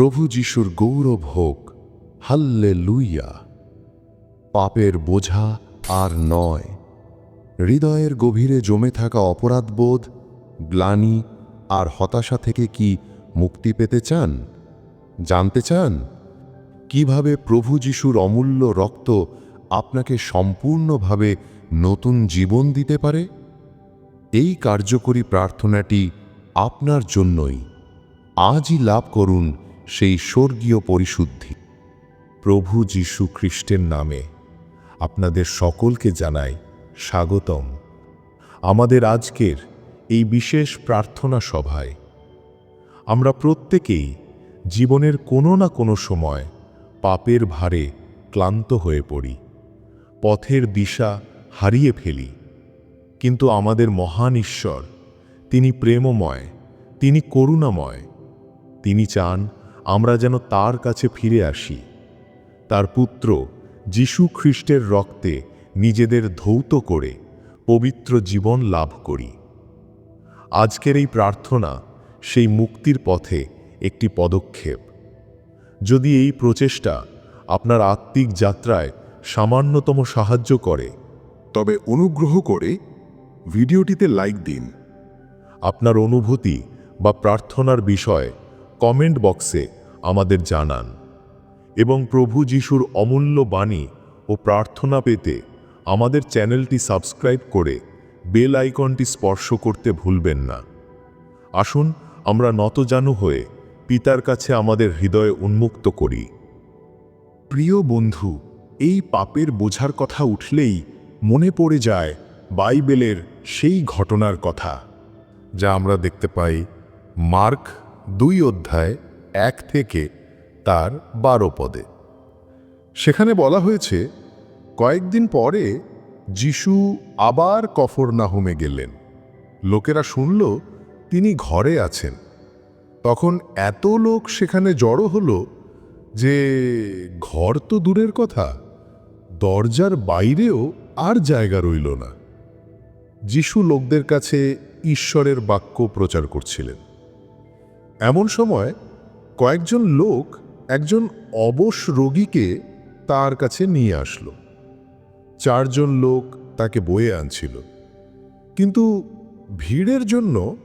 প্রভু যিশুর গৌরব হোক হাল্লে লুইয়া পাপের বোঝা আর নয়। হৃদয়ের গভীরে জমে থাকা অপরাধবোধ, গ্লানি আর হতাশা থেকে কি মুক্তি পেতে চান? জানতে চান? কীভাবে প্রভু যিশুর অমূল্য রক্ত আপনাকে সম্পূর্ণভাবে নতুন জীবন দিতে পারে? এই কার্যকরী প্রার্থনাটি আপনার জন্যই। আজই লাভ করুন সেই স্বর্গীয় পরিশুদ্ধি। প্রভু যীশু খ্রিস্টের নামে আপনাদের সকলকে জানাই স্বাগতম। আমাদের আজকের এই বিশেষ প্রার্থনা সভায় আমরা প্রত্যেকেই জীবনের কোনো না কোনো সময় পাপের ভারে ক্লান্ত হয়ে পড়ি, পথের দিশা হারিয়ে ফেলি। কিন্তু আমাদের মহান ঈশ্বর, তিনি প্রেমময়, তিনি করুণাময়, তিনি চান আমরা যেন তার কাছে ফিরে আসি। তার পুত্র যীশু খ্রিস্টের রক্তে নিজেদের ধৌত করে পবিত্র জীবন লাভ করি। আজকের এই প্রার্থনা সেই মুক্তির পথে একটি পদক্ষেপ। যদি এই প্রচেষ্টা আপনার আত্মিক যাত্রায় সামান্যতম সাহায্য করে, তবে অনুগ্রহ করে ভিডিওটিতে লাইক দিন। আপনার অনুভূতি বা প্রার্থনার বিষয় কমেন্ট বক্সে আমাদের জানান। এবং প্রভু যিশুর অমূল্য বাণী ও প্রার্থনা পেতে আমাদের চ্যানেলটি সাবস্ক্রাইব করে বেল আইকনটি স্পর্শ করতে ভুলবেন না। আসুন, আমরা নতজানু হয়ে পিতার কাছে আমাদের হৃদয় উন্মুক্ত করি। প্রিয় বন্ধু, এই পাপের বোঝার কথা উঠলেই মনে পড়ে যায় বাইবেলের সেই ঘটনার কথা, যা আমরা দেখতে পাই মার্ক দুই অধ্যায়, এক থেকে তার বারো পদে। সেখানে বলা হয়েছে, কয়েকদিন পরে যিশু আবার কফরনাহুমে গেলেন। লোকেরা শুনল, তিনি ঘরে আছেন। তখন এত লোক সেখানে জড়ো হলো যে, ঘর তো দূরের কথা, দরজার বাইরেও আর জায়গা রইল না। যিশু লোকদের কাছে ঈশ্বরের বাক্য প্রচার করছিলেন। এমন সময় কয়েকজন লোক একজন অবশ রোগীকে তার কাছে নিয়ে আসলো। চারজন লোক তাকে বয়ে আনছিল। কিন্তু ভিড়ের জন্য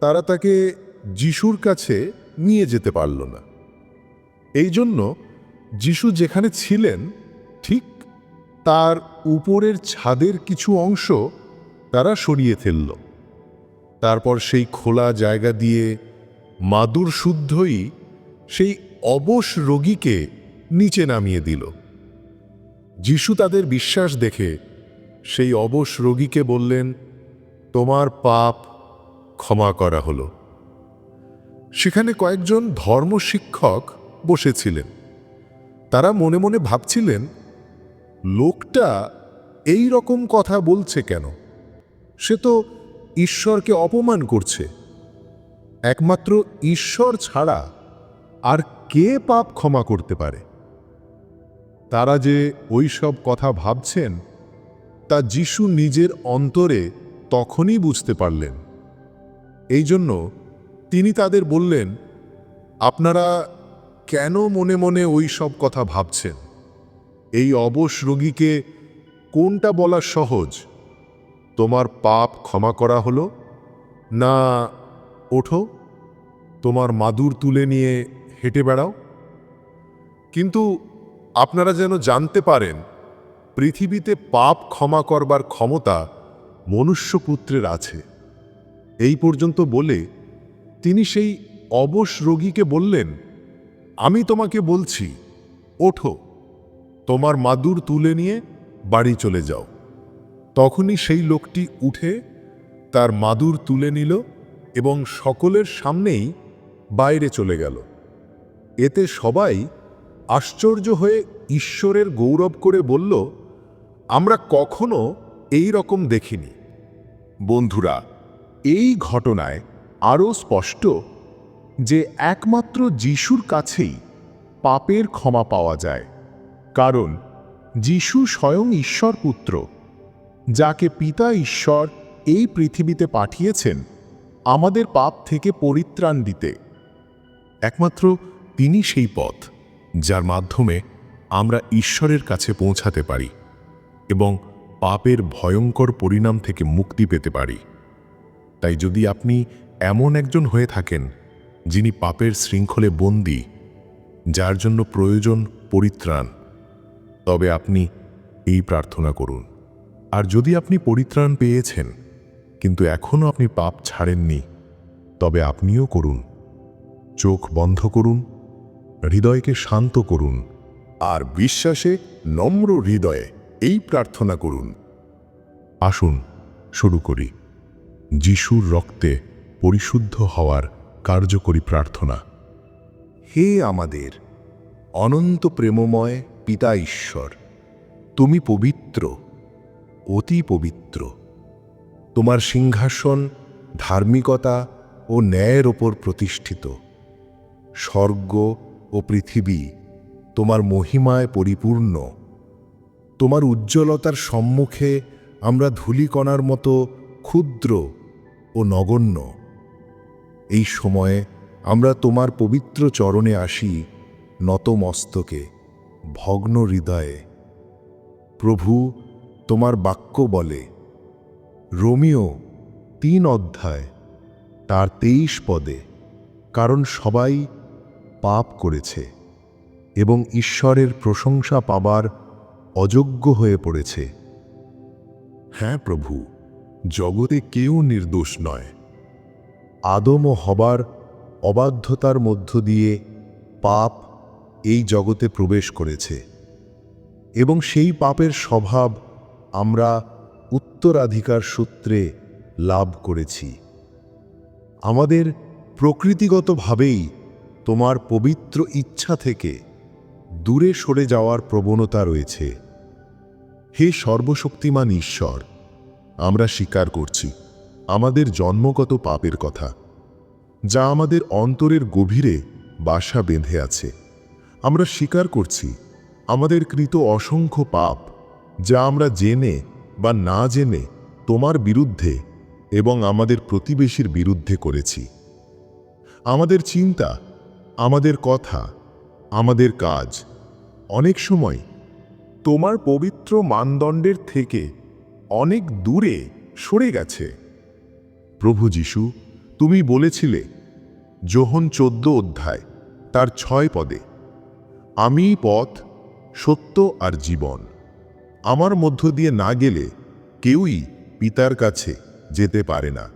তারা তাকে যিশুর কাছে নিয়ে যেতে পারল না। এই জন্য যিশু যেখানে ছিলেন, ঠিক তার উপরের ছাদের কিছু অংশ তারা সরিয়ে ফেলল। তারপর সেই খোলা জায়গা দিয়ে মাদুর শুদ্ধই সেই অবশ রোগীকে নিচে নামিয়ে দিল। যিশু তাদের বিশ্বাস দেখে সেই অবশ রোগীকে বললেন, তোমার পাপ ক্ষমা করা হলো। সেখানে কয়েকজন ধর্মশিক্ষক বসেছিলেন। তারা মনে মনে ভাবছিলেন, লোকটা এই রকম কথা বলছে কেন? সে তো ঈশ্বরকে অপমান করছে। একমাত্র ঈশ্বর ছাড়া আর কে পাপ ক্ষমা করতে পারে? তারা যে ওই সব কথা ভাবছেন, তা যিশু নিজের অন্তরে তখনই বুঝতে পারলেন। এই জন্য তিনি তাদের বললেন, আপনারা কেন মনে মনে ওই সব কথা ভাবছেন? এই অবশ রোগীকে কোনটা বলা সহজ? তোমার পাপ ক্ষমা করা হলো না ওঠো, তোমার মাদুর তুলে নিয়ে হেঁটে বেড়াও। কিন্তু আপনারা যেন জানতে পারেন, পৃথিবীতে পাপ ক্ষমা করবার ক্ষমতা মনুষ্যপুত্রের আছে। এই পর্যন্ত বলে তিনি সেই অবশ রোগীকে বললেন, আমি তোমাকে বলছি, ওঠো, তোমার মাদুর তুলে নিয়ে বাড়ি চলে যাও। তখনই সেই লোকটি উঠে তার মাদুর তুলে নিল এবং সকলের সামনেই বাইরে চলে গেল। এতে সবাই আশ্চর্য হয়ে ঈশ্বরের গৌরব করে বলল, আমরা কখনো এই রকম দেখিনি। বন্ধুরা, এই ঘটনায় আরও স্পষ্ট যে একমাত্র যিশুর কাছেই পাপের ক্ষমা পাওয়া যায়। কারণ যিশু স্বয়ং ঈশ্বর পুত্র যাকে পিতা ঈশ্বর এই পৃথিবীতে পাঠিয়েছেন আমাদের পাপ থেকে পরিত্রাণ দিতে। একমাত্র তিনি সেই পথ, যার মাধ্যমে আমরা ঈশ্বরের কাছে পৌঁছাতে পারি এবং পাপের ভয়ঙ্কর পরিণাম থেকে মুক্তি পেতে পারি। তাই যদি আপনি এমন একজন হয়ে থাকেন, যিনি পাপের শৃঙ্খলে বন্দী, যার জন্য প্রয়োজন পরিত্রাণ, তবে আপনি এই প্রার্থনা করুন। আর যদি আপনি পরিত্রাণ পেয়েছেন কিন্তু এখনও আপনি পাপ ছাড়েননি, তবে আপনিও করুন। চোখ বন্ধ করুন, হৃদয়কে শান্ত করুন, আর বিশ্বাসে নম্র হৃদয়ে এই প্রার্থনা করুন। আসুন, শুরু করি। যিশুর রক্তে পরিশুদ্ধ হওয়ার কার্যকরী প্রার্থনা। হে আমাদের, অনন্ত প্রেমময় পিতা ঈশ্বর, তুমি পবিত্র, অতি পবিত্র। তোমার সিংহাসন ধার্মিকতা ও ন্যায়ের ওপর প্রতিষ্ঠিত। স্বর্গ ও পৃথিবী তোমার মহিমায় পরিপূর্ণ। তোমার উজ্জ্বলতার সম্মুখে আমরা ধূলিকণার মতো ক্ষুদ্র ও নগণ্য। এই সময়ে আমরা তোমার পবিত্র চরণে আসি নতমস্তকে ভগ্ন হৃদয়ে প্রভু, তোমার বাক্য বলে রোমিও তিন অধ্যায়, তার তেইশ পদে, কারণ সবাই পাপ করেছে এবং ঈশ্বরের প্রশংসা পাবার অযোগ্য হয়ে পড়েছে। হ্যাঁ প্রভু, জগতে কেউ নির্দোষ নয়। আদম ও হবার অবাধ্যতার মধ্য দিয়ে পাপ এই জগতে প্রবেশ করেছে এবং সেই পাপের স্বভাব আমরা উত্তরাধিকার সূত্রে লাভ করেছি। আমাদের প্রকৃতিগতভাবেই তোমার পবিত্র ইচ্ছা থেকে দূরে সরে যাওয়ার প্রবণতা রয়েছে। হে সর্বশক্তিমান ঈশ্বর, আমরা স্বীকার করছি, আমাদের জন্মগত পাপের কথা, যা আমাদের অন্তরের গভীরে বাসা বেঁধে আছে। আমরা স্বীকার করছি, আমাদের কৃত অসংখ্য পাপ, যা আমরা জেনে বা না জেনে তোমার বিরুদ্ধে এবং আমাদের প্রতিবেশীর বিরুদ্ধে করেছি। আমাদের চিন্তা, আমাদের কথা, আমাদের কাজ অনেক সময় তোমার পবিত্র মানদণ্ডের থেকে অনেক দূরে সরে গেছে। প্রভু যিশু, তুমি বলেছিলে, যোহন চোদ্দ অধ্যায়, তার ছয় পদে, আমি পথ, সত্য আর জীবন। আমার মধ্য দিয়ে না গেলে কেউই পিতার কাছে যেতে পারে না।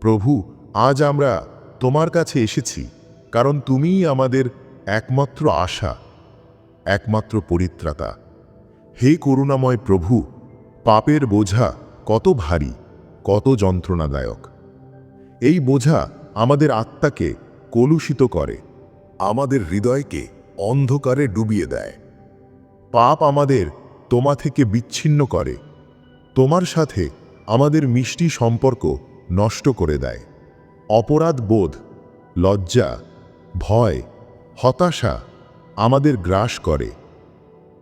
প্রভু, আজ আমরা তোমার কাছে এসেছি, কারণ তুমিই আমাদের একমাত্র আশা, একমাত্র পরিত্রাতা। হে করুণাময় প্রভু, পাপের বোঝা কত ভারী, কত যন্ত্রণাদায়ক। এই বোঝা আমাদের আত্মাকে কলুষিত করে, আমাদের হৃদয়কে অন্ধকারে ডুবিয়ে দেয়। পাপ আমাদের তোমা থেকে বিচ্ছিন্ন করে। তোমার সাথে আমাদের মিষ্টি সম্পর্ক নষ্ট করে দেয়। অপরাধ বোধ, লজ্জা, ভয়, হতাশা আমাদের গ্রাস করে।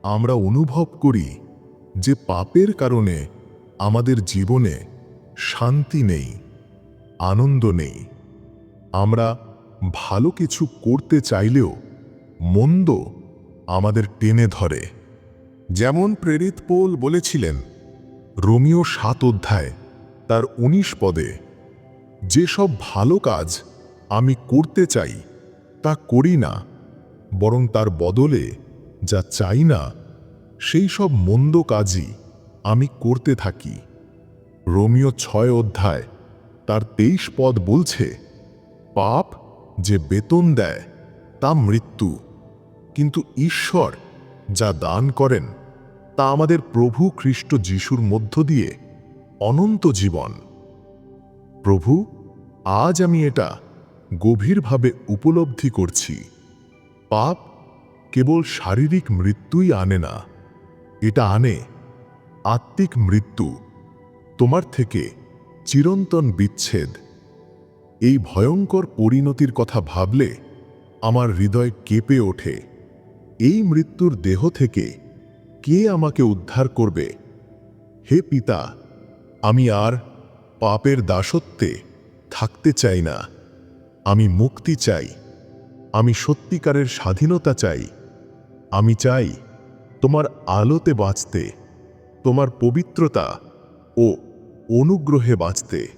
আমরা অনুভব করি যে পাপের কারণে আমাদের জীবনে শান্তি নেই, আনন্দ নেই। আমরা ভালো কিছু করতে চাইলেও মন্দ আমাদের টেনে ধরে। যেমন প্রেরিত পোল বলেছিলেন, রোমিও সাত অধ্যায়, তার উনিশ পদে, যেসব ভালো কাজ আমি করতে চাই, তা করি না, বরং তার বদলে যা চাই না, সেই সব মন্দ কাজই আমি করতে থাকি। রোমিও ছয় অধ্যায়, তার তেইশ পদ বলছে, পাপ যে বেতন দেয়, তা মৃত্যু, কিন্তু ঈশ্বর যা দান করেন, তা আমাদের প্রভু খ্রিস্ট যিশুর মধ্য দিয়ে অনন্ত জীবন। প্রভু, আজ আমি এটা গভীরভাবে উপলব্ধি করছি। পাপ কেবল শারীরিক মৃত্যুই আনে না, এটা আনে আত্মিক মৃত্যু, তোমার থেকে চিরন্তন বিচ্ছেদ। এই ভয়ঙ্কর পরিণতির কথা ভাবলে আমার হৃদয় কেঁপে ওঠে। এই মৃত্যুর দেহ থেকে কে আমাকে উদ্ধার করবে? হে পিতা, আমি আর পাপের দাসত্বে থাকতে চাই না। আমি মুক্তি চাই। আমি সত্যিকারের স্বাধীনতা চাই। আমি চাই তোমার আলোতে বাঁচতে, তোমার পবিত্রতা ও অনুগ্রহে বাঁচতে।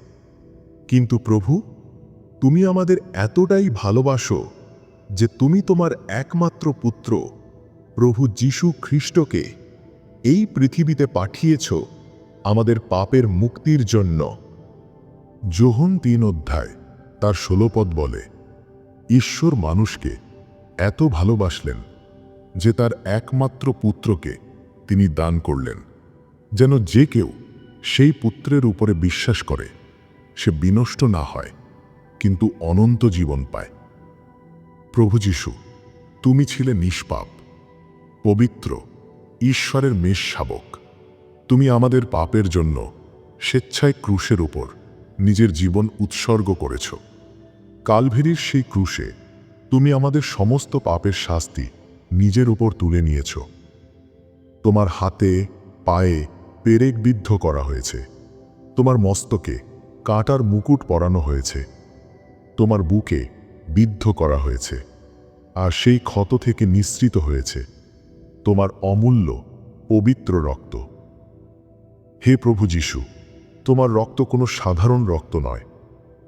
কিন্তু প্রভু, তুমি আমাদের এতটাই ভালোবাসো যে তুমি তোমার একমাত্র পুত্র, প্রভু যীশু খ্রিস্টকে এই পৃথিবীতে পাঠিয়েছ আমাদের পাপের মুক্তির জন্য। যোহন তিন অধ্যায়, তার ষোলপদ বলে, ঈশ্বর মানুষকে এত ভালোবাসলেন যে তার একমাত্র পুত্রকে তিনি দান করলেন, যেন যে কেউ সেই পুত্রের উপরে বিশ্বাস করে, সে বিনষ্ট না হয়, কিন্তু অনন্ত জীবন পায়। প্রভু যিশু, তুমি ছিলে নিষ্পাপ, পবিত্র, ঈশ্বরের মেষ শাবক। তুমি আমাদের পাপের জন্য স্বেচ্ছায় ক্রুশের উপর নিজের জীবন উৎসর্গ করেছ। কালভেরির সেই ক্রুশে তুমি আমাদের সমস্ত পাপের শাস্তি নিজের উপর তুলে নিয়েছ। তোমার হাতে, পায়ে পেরেক বিদ্ধ করা হয়েছে। তোমার মস্তকে কাঁটার মুকুট পরানো হয়েছে। তোমার বুকে বিদ্ধ করা হয়েছে, আর সেই ক্ষত থেকে নিঃসৃত হয়েছে। তোমার অমূল্য, পবিত্র রক্ত। হে প্রভু যিশু, তোমার রক্ত কোনো সাধারণ রক্ত নয়।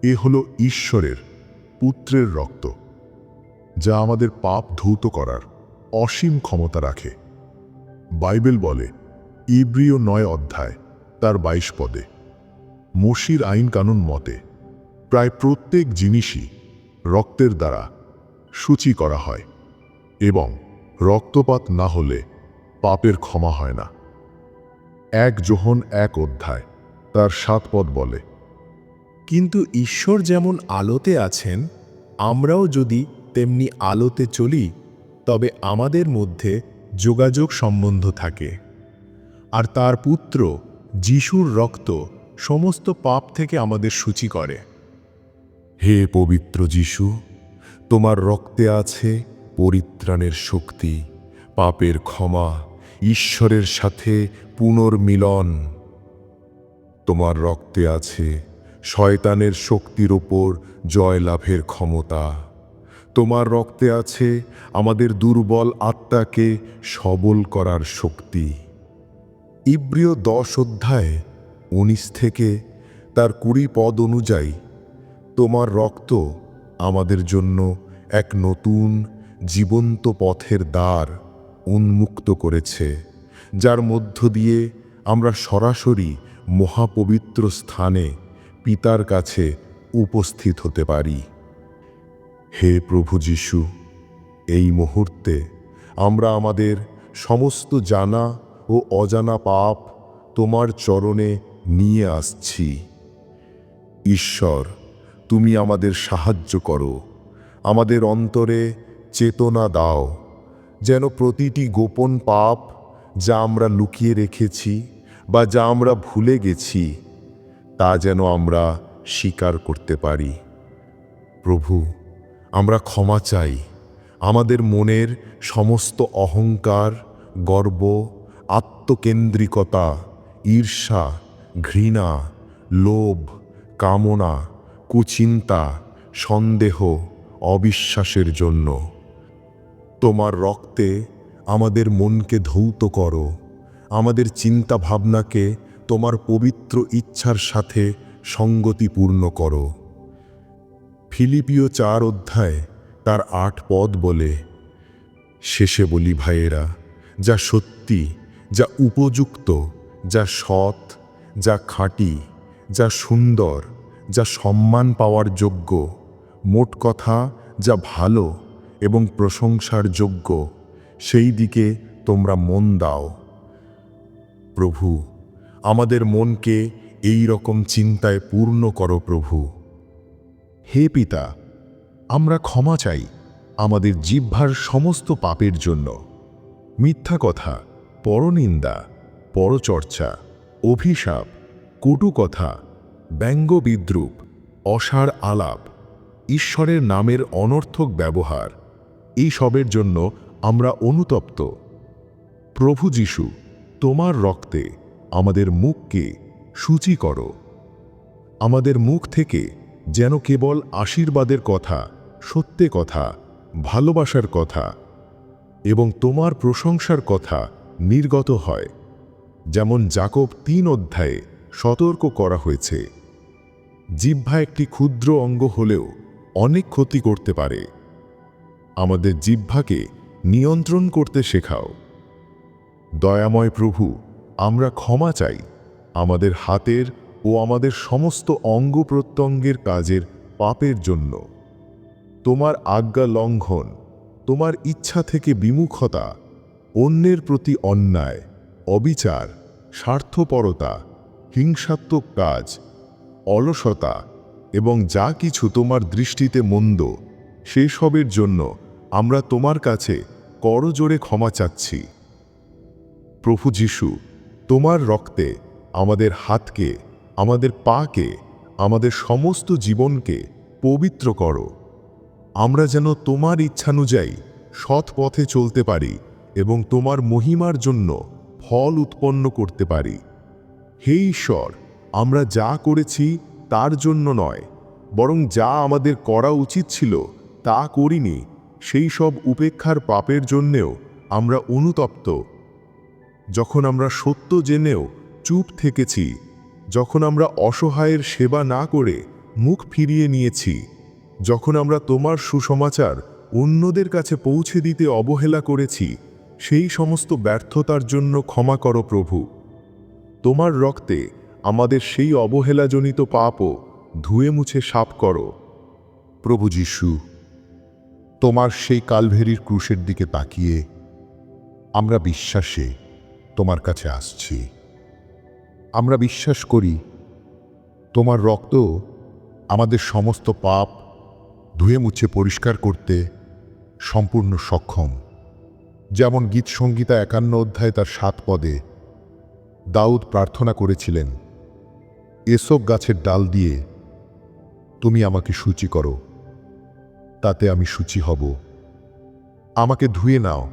এ হলো ঈশ্বরের, পুত্রের রক্ত, যা আমাদের পাপ ধৌত করার অসীম ক্ষমতা রাখে। বাইবেল বলে, ইব্রিয় নয় অধ্যায়, তার বাইশ পদে, মসির আইন কানুন মতে, প্রায় প্রত্যেক জিনিসই রক্তের দ্বারা সূচি করা হয় এবং রক্তপাত না হলে পাপের ক্ষমা হয় না। এক যোহন এক অধ্যায়, তার সাত পদ বলে, কিন্তু ঈশ্বর যেমন আলোতে আছেন, আমরাও যদি তেমনি আলোতে চলি, তবে আমাদের মধ্যে যোগাযোগ সম্বন্ধ থাকে। আর তার পুত্র, যিশুর রক্ত, সমস্ত পাপ থেকে আমাদের সূচি করে। হে পবিত্র যিশু, তোমার রক্তে আছে পরিত্রাণের শক্তি, পাপের ক্ষমা, ঈশ্বরের সাথে পুনর্মিলন। তোমার রক্তে আছে শয়তানের শক্তির ওপর জয়লাভের ক্ষমতা। তোমার রক্তে আছে আমাদের দুর্বল আত্মাকে সবল করার শক্তি। ইব্রিয় দশ অধ্যায় উনিশ থেকে তার কুড়ি পদ অনুযায়ী তোমার রক্ত আমাদের জন্য এক নতুন জীবন্ত পথের দ্বার উন্মুক্ত করেছে, যার মধ্য দিয়ে আমরা সরাসরি মহাপবিত্র স্থানে পিতার কাছে উপস্থিত হতে পারি। হে প্রভু যিশু, এই মুহূর্তে আমরা আমাদের সমস্ত জানা ও অজানা পাপ তোমার চরণে নিয়ে আসছি। ঈশ্বর তুমি আমাদের সাহায্য করো। আমাদের অন্তরে চেতনা দাও। যেন প্রতিটি গোপন পাপ যা আমরা লুকিয়ে রেখেছি বা যা আমরা ভুলে গেছি, তা যেন আমরা স্বীকার করতে পারি। প্রভু, আমরা ক্ষমা চাই। আমাদের মনের সমস্ত অহংকার, গর্ব, আত্মকেন্দ্রিকতা, ঈর্ষা, ঘৃণা, লোভ, কামনা কুচিন্তা, সন্দেহ, অবিশ্বাসের জন্য। তোমার রক্তে আমাদের মনকে ধৌত করো। আমাদের চিন্তা ভাবনাকে তোমার পবিত্র ইচ্ছার সাথে সঙ্গতিপূর্ণ করো। ফিলিপিও চার অধ্যায় তার আট পদ বলে, শেষে বলি ভাইয়েরা, যা সত্যি, যা উপযুক্ত, যা সৎ, যা খাঁটি, যা সুন্দর যা সম্মান পাওয়ার যোগ্য, মোট কথা যা ভালো এবং প্রশংসার যোগ্য, সেই দিকে তোমরা মন দাও। প্রভু, আমাদের মনকে এই রকম চিন্তায় পূর্ণ করো প্রভু। হে পিতা, আমরা ক্ষমা চাই আমাদের জিহ্বার সমস্ত পাপের জন্য। মিথ্যা কথা, পরনিন্দা, পরচর্চা, অভিশাপ, কটু কথা ব্যঙ্গ বিদ্রুপ, অসার আলাপ, ঈশ্বরের নামের অনর্থক ব্যবহার, এই সবের জন্য আমরা অনুতপ্ত। প্রভু যিশু, তোমার রক্তে আমাদের মুখকে সূচি করো। আমাদের মুখ থেকে যেন কেবল আশীর্বাদের কথা, সত্যে কথা, ভালোবাসার কথা এবং তোমার প্রশংসার কথা নির্গত হয়, যেমন জাকব তিন অধ্যায়ে সতর্ক করা হয়েছে। জিহ্বা একটি ক্ষুদ্র অঙ্গ হলেও অনেক ক্ষতি করতে পারে। আমাদের জিহ্বাকে নিয়ন্ত্রণ করতে শেখাও। দয়াময় প্রভু, আমরা ক্ষমা চাই আমাদের হাতের ও আমাদের সমস্ত অঙ্গ প্রত্যঙ্গের কাজের পাপের জন্য। তোমার আজ্ঞা লঙ্ঘন, তোমার ইচ্ছা থেকে বিমুখতা, অন্যের প্রতি অন্যায়, অবিচার, স্বার্থপরতা, হিংসাত্মক কাজ অলসতা এবং যা কিছু তোমার দৃষ্টিতে মন্দ, সেসবের জন্য আমরা তোমার কাছে করজোরে ক্ষমা চাচ্ছি। প্রভু যিশু, তোমার রক্তে আমাদের হাতকে, আমাদের পাকে, আমাদের সমস্ত জীবনকে পবিত্র করো। আমরা যেন তোমার ইচ্ছানুযায়ী সৎ পথে চলতে পারি এবং তোমার মহিমার জন্য ফল উৎপন্ন করতে পারি। হে ঈশ্বর আমরা যা করেছি তার জন্য নয়, বরং যা আমাদের করা উচিত ছিল তা করিনি, সেই সব উপেক্ষার পাপের জন্যেও আমরা অনুতপ্ত। যখন আমরা সত্য জেনেও চুপ থেকেছি, যখন আমরা অসহায়ের সেবা না করে মুখ ফিরিয়ে নিয়েছি, যখন আমরা তোমার সুসমাচার অন্যদের কাছে পৌঁছে দিতে অবহেলা করেছি, সেই সমস্ত ব্যর্থতার জন্য ক্ষমা করো প্রভু। তোমার রক্তে আমাদের সেই অবহেলাজনিত পাপও ধুয়ে মুছে সাপ করো। প্রভু যিশু, তোমার সেই কালভেরির ক্রুশের দিকে তাকিয়ে আমরা বিশ্বাসে তোমার কাছে আসছি। আমরা বিশ্বাস করি, তোমার রক্ত আমাদের সমস্ত পাপ ধুয়ে মুছে পরিষ্কার করতে সম্পূর্ণ সক্ষম। যেমন গীত সংগীতা একান্ন অধ্যায় তার সাত পদে দাউদ প্রার্থনা করেছিলেন এসব গাছের ডাল দিয়ে তুমি আমাকে সূচি করো। তাতে আমি সূচি হব। আমাকে ধুয়ে নাও।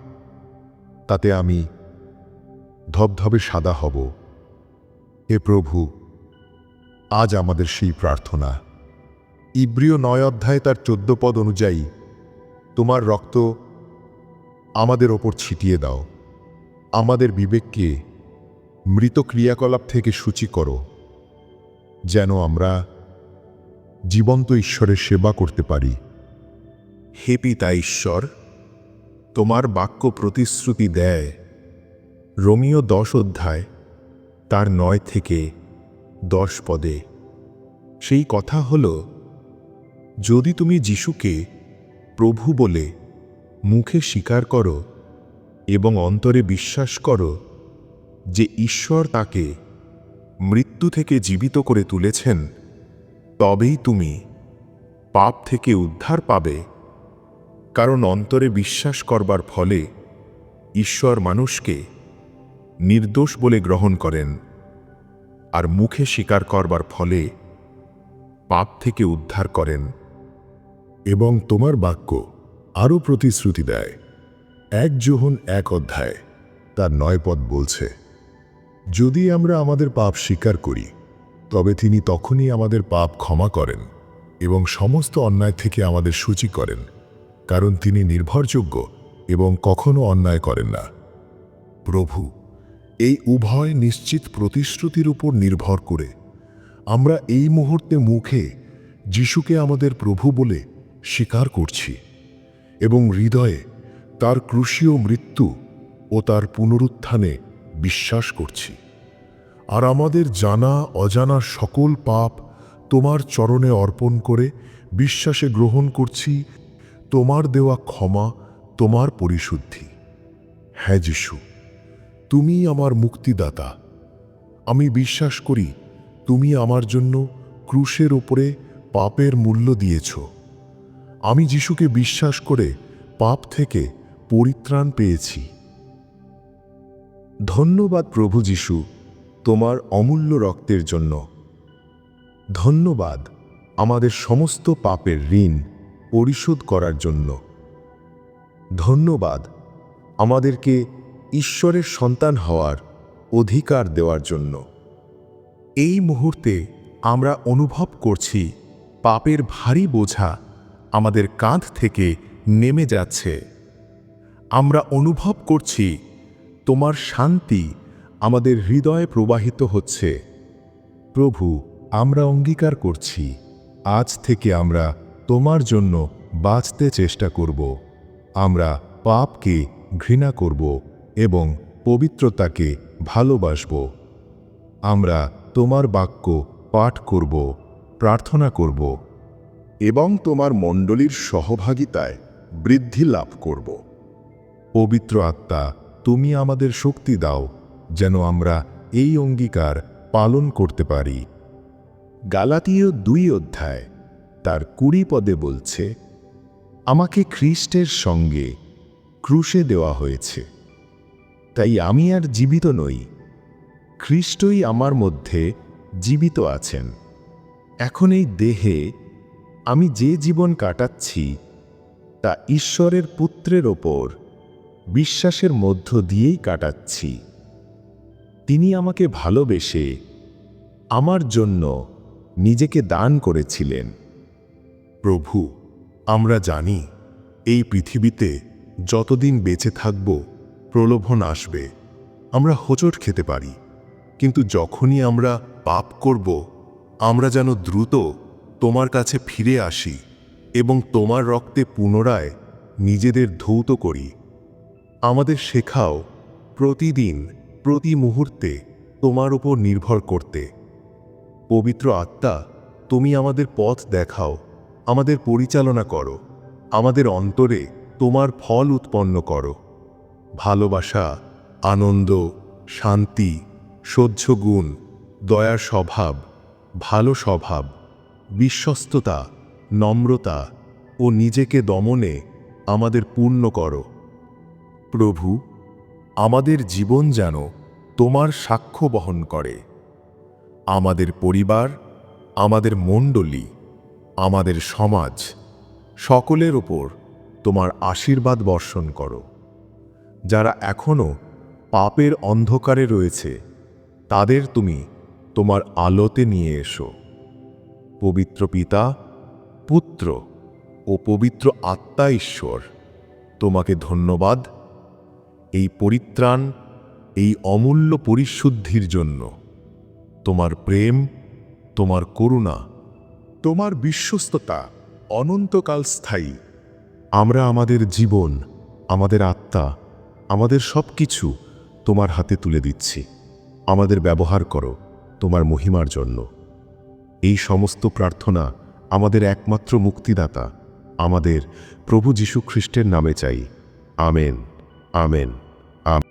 তাতে আমি ধবধবে সাদা হব। হে প্রভু, আজ আমাদের সেই প্রার্থনা। ইব্রিয় নয় অধ্যায় তার চোদ্দ পদ অনুযায়ী তোমার রক্ত আমাদের ওপর ছিটিয়ে দাও। আমাদের বিবেককে মৃত ক্রিয়াকলাপ থেকে সূচি করো। যেন আমরা জীবন্ত ঈশ্বরের সেবা করতে পারি। হে পিতা ঈশ্বর, তোমার বাক্য প্রতিশ্রুতি দেয়। রোমিও দশ অধ্যায়, তার নয় থেকে দশ পদে। সেই কথা হল, যদি তুমি যিশুকে প্রভু বলে মুখে স্বীকার করো এবং অন্তরে বিশ্বাস করো যে ঈশ্বর তাকে মৃত্যু থেকে জীবিত করে তুলেছেন, তবেই তুমি পাপ থেকে উদ্ধার পাবে। কারণ অন্তরে বিশ্বাস করবার ফলে ঈশ্বর মানুষকে নির্দোষ বলে গ্রহণ করেন আর মুখে স্বীকার করবার ফলে পাপ থেকে উদ্ধার করেন এবং তোমার বাক্য আরও প্রতিশ্রুতি দেয়। এক যোহন এক অধ্যায়, তার নয় পদ বলছে। যদি আমরা আমাদের পাপ স্বীকার করি, তবে তিনি তখনই আমাদের পাপ ক্ষমা করেন এবং সমস্ত অন্যায় থেকে আমাদের সূচি করেন, কারণ তিনি নির্ভরযোগ্য এবং কখনো অন্যায় করেন না। প্রভু, এই উভয় নিশ্চিত প্রতিশ্রুতির উপর নির্ভর করে আমরা এই মুহূর্তে মুখে যিশুকে আমাদের প্রভু বলে স্বীকার করছি এবং হৃদয়ে তার ক্রুশীয় মৃত্যু ও তার পুনরুত্থানে বিশ্বাস করছি। আর আমাদের জানা, অজানা সকল পাপ তোমার চরণে অর্পণ করে বিশ্বাসে গ্রহণ করছি, তোমার দেওয়া ক্ষমা, তোমার পরিশুদ্ধি। হ্যাঁ যিশু, তুমি আমার মুক্তিদাতা। আমি বিশ্বাস করি, তুমি আমার জন্য ক্রুশের ওপরে পাপের মূল্য দিয়েছ। আমি যিশুকে বিশ্বাস করে পাপ থেকে পরিত্রাণ পেয়েছি। ধন্যবাদ প্রভু যিশু, তোমার অমূল্য রক্তের জন্য। ধন্যবাদ আমাদের সমস্ত পাপের ঋণ পরিশোধ করার জন্য। ধন্যবাদ আমাদেরকে ঈশ্বরের সন্তান হওয়ার অধিকার দেওয়ার জন্য। এই মুহূর্তে আমরা অনুভব করছি পাপের ভারী বোঝা আমাদের কাঁধ থেকে নেমে যাচ্ছে। আমরা অনুভব করছি তোমার শান্তি আমাদের হৃদয়ে প্রবাহিত হচ্ছে। প্রভু, আমরা অঙ্গীকার করছি। আজ থেকে আমরা তোমার জন্য বাঁচতে চেষ্টা করব। আমরা পাপকে ঘৃণা করব এবং পবিত্রতাকে ভালোবাসব। আমরা তোমার বাক্য পাঠ করব, প্রার্থনা করব এবং তোমার মণ্ডলীর সহভাগিতায় বৃদ্ধি লাভ করব। পবিত্র আত্মা তুমি আমাদের শক্তি দাও, যেন আমরা এই অঙ্গীকার পালন করতে পারি। গালাতীয় দুই অধ্যায়, তার কুড়ি পদে বলছে, আমাকে খ্রিস্টের সঙ্গে ক্রুশে দেওয়া হয়েছে, তাই আমি আর জীবিত নই। খ্রিস্টই আমার মধ্যে জীবিত আছেন। এখন এই দেহে আমি যে জীবন কাটাচ্ছি, তা ঈশ্বরের পুত্রের ওপর বিশ্বাসের মধ্য দিয়েই কাটাচ্ছি। তিনি আমাকে ভালোবেসে আমার জন্য নিজেকে দান করেছিলেন। প্রভু, আমরা জানি এই পৃথিবীতে যতদিন বেঁচে থাকব, প্রলোভন আসবে। আমরা হোঁচট খেতে পারি, কিন্তু যখনই আমরা পাপ করব, আমরা যেন দ্রুত তোমার কাছে ফিরে আসি এবং তোমার রক্তে পুনরায় নিজেদের ধৌত করি। আমাদের শেখাও প্রতিদিন, প্রতি মুহূর্তে তোমার উপর নির্ভর করতে। পবিত্র আত্মা, তুমি আমাদের পথ দেখাও, আমাদের পরিচালনা করো, আমাদের অন্তরে তোমার ফল উৎপন্ন করো। ভালোবাসা, আনন্দ, শান্তি, সহ্য গুণ, দয়ার স্বভাব, ভালো স্বভাব, বিশ্বস্ততা, নম্রতা ও নিজেকে দমনে আমাদের পূর্ণ করো। প্রভু, আমাদের জীবন যেন তোমার সাক্ষ্য বহন করে। আমাদের পরিবার, আমাদের মণ্ডলী, আমাদের সমাজ, সকলের ওপর তোমার আশীর্বাদ বর্ষণ করো। যারা এখনও পাপের অন্ধকারে রয়েছে, তাদের তুমি তোমার আলোতে নিয়ে এসো। পবিত্র পিতা, পুত্র ও পবিত্র আত্মা ঈশ্বর, তোমাকে ধন্যবাদ এই পরিত্রাণ, এই অমূল্য পরিশুদ্ধির জন্য। তোমার প্রেম, তোমার করুণা, তোমার বিশ্বস্ততা অনন্তকাল স্থায়ী। আমরা আমাদের জীবন, আমাদের আত্মা, আমাদের সব কিছু তোমার হাতে তুলে দিচ্ছি। আমাদের ব্যবহার করো তোমার মহিমার জন্য। এই সমস্ত প্রার্থনা আমাদের একমাত্র মুক্তিদাতা, আমাদের প্রভু যীশু খ্রিস্টের নামে চাই। Amen amen. Um,